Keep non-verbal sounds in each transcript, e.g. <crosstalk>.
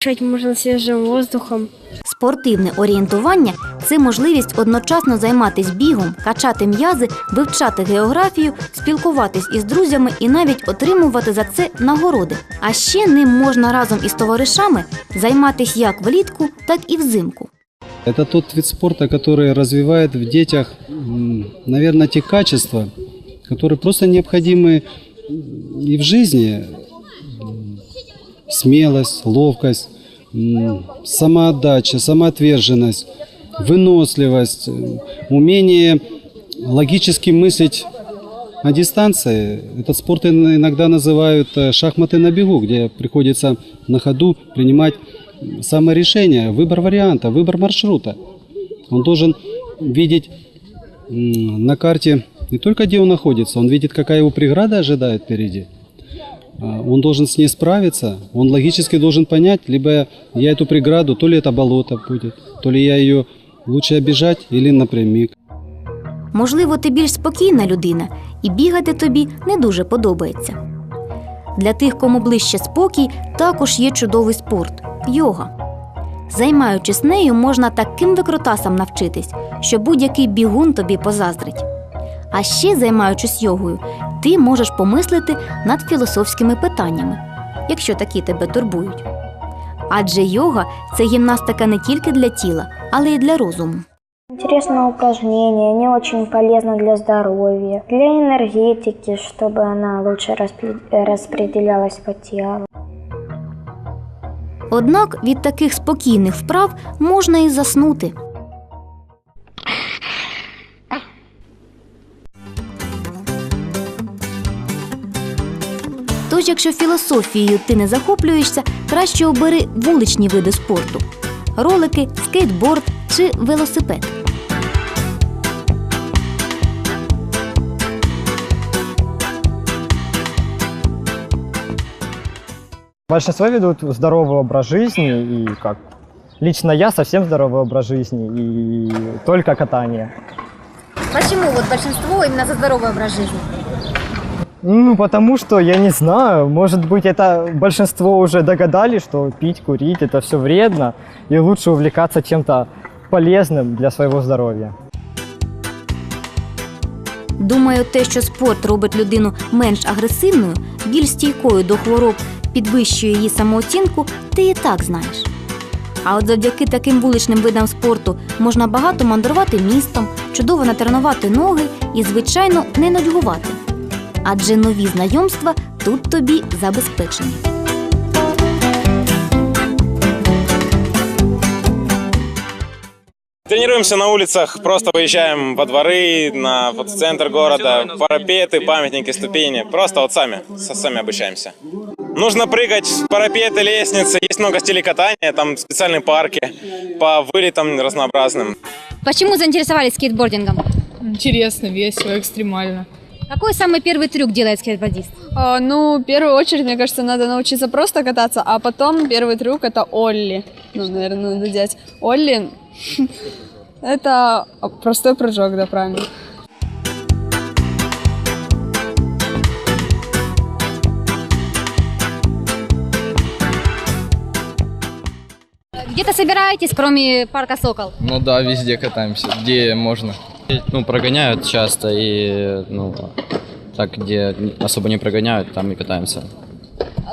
Дышать можно свежим воздухом. Спортивне орієнтування це можливість одночасно займатися бігом, качати м'язи, вивчати географію, спілкуватись із друзями і навіть отримувати за це нагороди. А ще ним можна разом із товаришами займатися як влітку, так і взимку. Это тот вид спорта, который развивает в детях, наверное, те качества, которые просто необходимы и в жизни. Смелость, ловкость, самоотдача, самоотверженность, выносливость, м, умение логически мыслить на дистанции. Этот спорт ин- иногда называют э, шахматы на бегу, где приходится на ходу принимать саморешение, выбор варианта, выбор маршрута. Он должен видеть на карте не только где он находится, он видит, какая его преграда ожидает впереди. Он должен с ней справиться, он логически должен понять, либо я эту преграду, то ли это болото будет, то ли я ее лучше обижать или напрямик. Можливо, ти більш спокійна людина, і бігати тобі не дуже подобається. Для тих, кому ближче спокій, також є чудовий спорт йога. Займаючись нею, можна таким викрутасам навчитись, що будь-який бігун тобі позаздрить. А ще, займаючись йогою, ти можеш помислити над філософськими питаннями, якщо такі тебе турбують. Адже йога це гімнастика не тільки для тіла, але й для розуму. Интересное упражнение, не очень полезно для здоровья, для энергетики, чтобы она лучше распре- распределялась по телу. Однак від таких спокійних вправ можна і заснути. Тож, якщо філософією ти не захоплюєшся, краще обери вуличні види спорту: ролики, скейтборд чи велосипед. Большинство ведут здоровый образ жизни и как лично я совсем здоровый образ жизни и только катание. Почему вот большинство именно за здоровий образ жизни? Ну, потому что, я не знаю, может быть, это большинство уже догадались, что пить, курить, это все вредно, и лучше увлекаться чем-то полезным для своего здоровья. Думаю, те, що спорт робить людину менш агресивною, більш стійкою до хвороб, підвищує її самооцінку, ти і так знаєш. А от завдяки таким вуличним видам спорту можна багато мандрувати містом, чудово натренувати ноги і, звичайно, не нудьгувати. Адже нові знайомства тут тобі забезпечені. Тренируемся на улицах, просто выезжаем во дворы, на вот в центр города, парапеты, памятники, ступени. Просто вот сами, со- сами обучаемся. Нужно прыгать, парапеты, лестницы. Есть много стилей катания, там специальные парки по вылетам разнообразным. Почему заинтересовались скейтбордингом? Интересно, весело, экстремально. Какой самый первый трюк делает скейтбордист? А, ну, в первую очередь, мне кажется, надо научиться просто кататься, а потом первый трюк это Олли. Ну, наверное, надо делать. Олли это простой прыжок, да, правильно. Где-то собираетесь, кроме парка Сокол? Ну да, везде катаемся, где можно. Ну, прогоняют часто и, ну, так, где особо не прогоняют, там и катаемся.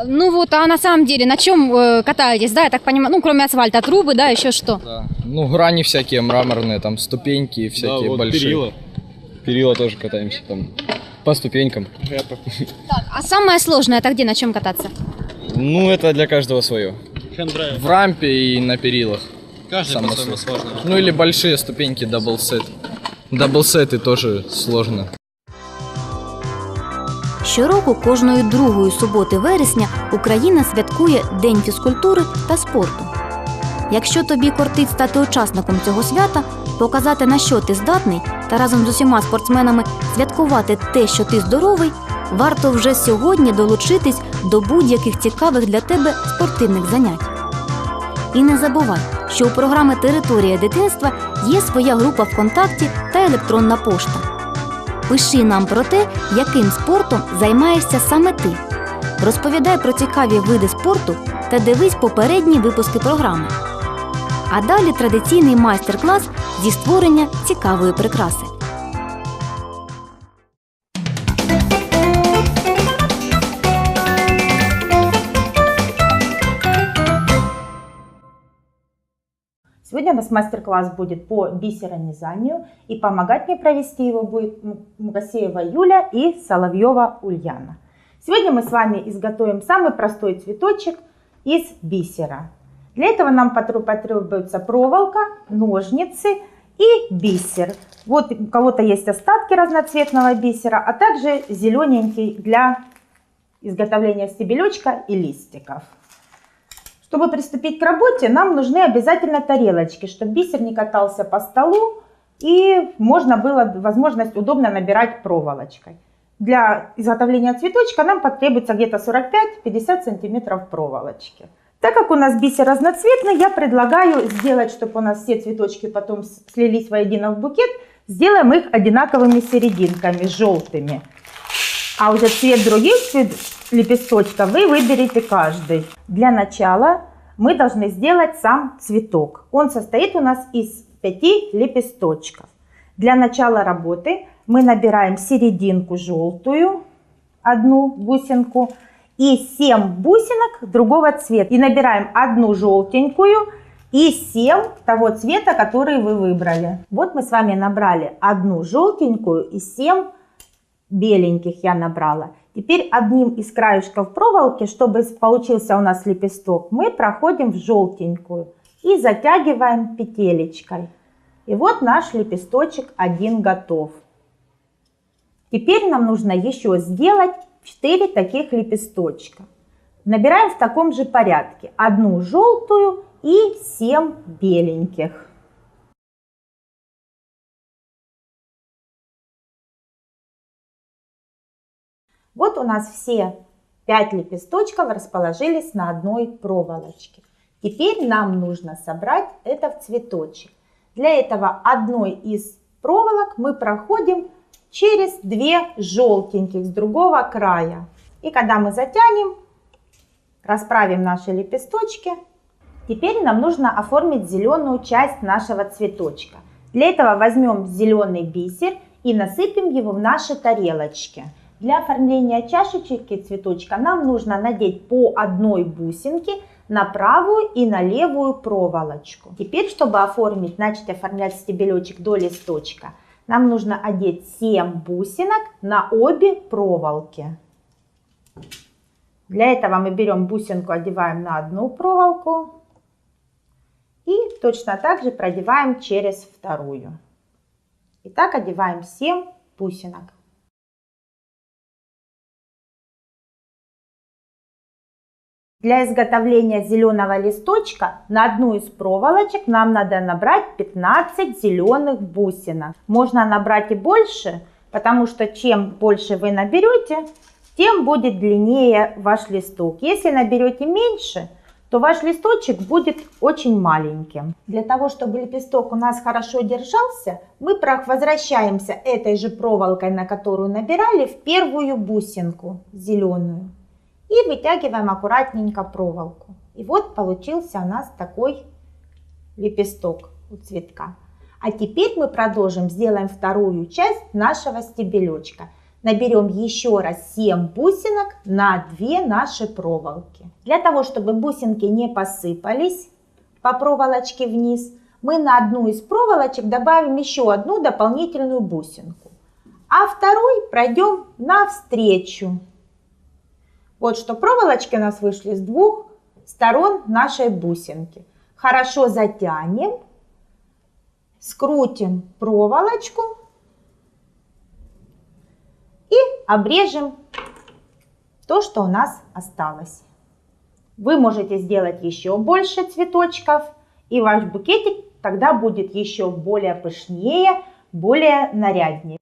Ну вот, а на самом деле, на чем э, катаетесь, да, я так понимаю, ну, кроме асфальта, трубы, да, еще что? Да. Ну, грани всякие мраморные, там ступеньки всякие большие. перила. Перила тоже катаемся там по ступенькам. <laughs> А самое сложное, это где, на чем кататься? Ну, это для каждого свое. В рампе и на перилах. Каждый по-своему сложно. Ну или большие ступеньки, даблсет. Даблсеты тоже сложно. Щороку кожної другої суботи вересня Україна святкує День фізкультури та спорту. Якщо тобі кортить стати учасником цього свята, показати на що ти здатний та разом з усіма спортсменами святкувати те, що ти здоровий, варто вже сьогодні долучитись до будь-яких цікавих для тебе спортивних занять. І не забувай, що у програми Територія дитинства є своя група ВКонтакті та електронна пошта. Пиши нам про те, яким спортом займаєшся саме ти. Розповідай про цікаві види спорту та дивись попередні випуски програми. А далі традиційний майстер-клас зі створення цікавої прикраси. Сегодня у нас мастер-класс будет по бисеронизанию, и помогать мне провести его будет М- Мгасеева Юля и Соловьева Ульяна. Сегодня мы с вами изготовим самый простой цветочек из бисера. Для этого нам потребуется проволока, ножницы и бисер. Вот у кого-то есть остатки разноцветного бисера, а также зелененький для изготовления стебелечка и листиков. Чтобы приступить к работе, нам нужны обязательно тарелочки, чтобы бисер не катался по столу и можно было возможность удобно набирать проволочкой. Для изготовления цветочка нам потребуется где-то 45-50 сантиметров проволочки. Так как у нас бисер разноцветный, я предлагаю сделать, чтобы у нас все цветочки потом слились воедино в букет, сделаем их одинаковыми серединками, желтыми. А уже цвет других цвет лепесточков вы выберете каждый. Для начала мы должны сделать сам цветок. Он состоит у нас из пяти лепесточков. Для начала работы мы набираем серединку желтую, одну бусинку, и 7 бусинок другого цвета. И набираем одну желтенькую и 7 того цвета, который вы выбрали. Вот мы с вами набрали одну желтенькую и 7 беленьких я набрала. Теперь одним из краешков проволоки, чтобы получился у нас лепесток, мы проходим в желтенькую и затягиваем петелечкой. И вот наш лепесточек один готов. Теперь нам нужно еще сделать 4 таких лепесточка. Набираем в таком же порядке. Одну желтую и 7 беленьких. Вот у нас все 5 лепесточков расположились на одной проволочке. Теперь нам нужно собрать это в цветочек. Для этого одной из проволок мы проходим через две желтеньких с другого края. И когда мы затянем, расправим наши лепесточки, теперь нам нужно оформить зеленую часть нашего цветочка. Для этого возьмем зеленый бисер и насыпем его в наши тарелочки. Для оформления чашечки цветочка нам нужно надеть по одной бусинке на правую и на левую проволочку. Теперь, чтобы оформить, начать оформлять стебелечек до листочка, нам нужно одеть 7 бусинок на обе проволоки. Для этого мы берем бусинку, одеваем на одну проволоку и точно так же продеваем через вторую. И так одеваем 7 бусинок. Для изготовления зеленого листочка на одну из проволочек нам надо набрать 15 зеленых бусинок. Можно набрать и больше, потому что чем больше вы наберете, тем будет длиннее ваш листок. Если наберете меньше, то ваш листочек будет очень маленьким. Для того, чтобы лепесток у нас хорошо держался, мы возвращаемся этой же проволокой, на которую набирали, в первую бусинку зеленую. И вытягиваем аккуратненько проволоку. И вот получился у нас такой лепесток у цветка. А теперь мы продолжим, сделаем вторую часть нашего стебелечка. Наберем еще раз 7 бусинок на 2 наши проволоки. Для того, чтобы бусинки не посыпались по проволочке вниз, мы на одну из проволочек добавим еще одну дополнительную бусинку. А второй пройдем навстречу. Вот что проволочки у нас вышли с двух сторон нашей бусинки. Хорошо затянем, скрутим проволочку и обрежем то, что у нас осталось. Вы можете сделать еще больше цветочков, и ваш букетик тогда будет еще более пышнее, более наряднее.